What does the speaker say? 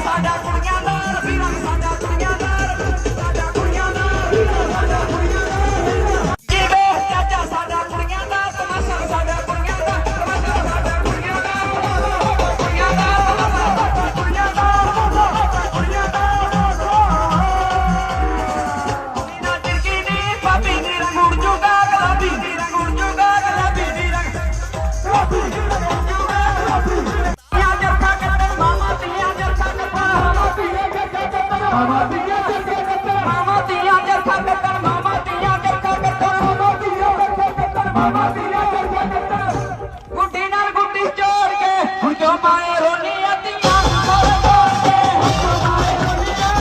ਸਾਡਾ ਕੁੜੀਆਂ ਦਾ ਗੁੱਡੀ ਨਾਲ ਗੁੱਡੀ ਜੋੜ ਕੇ ਹੁਣ ਜੋ ਮਾਏ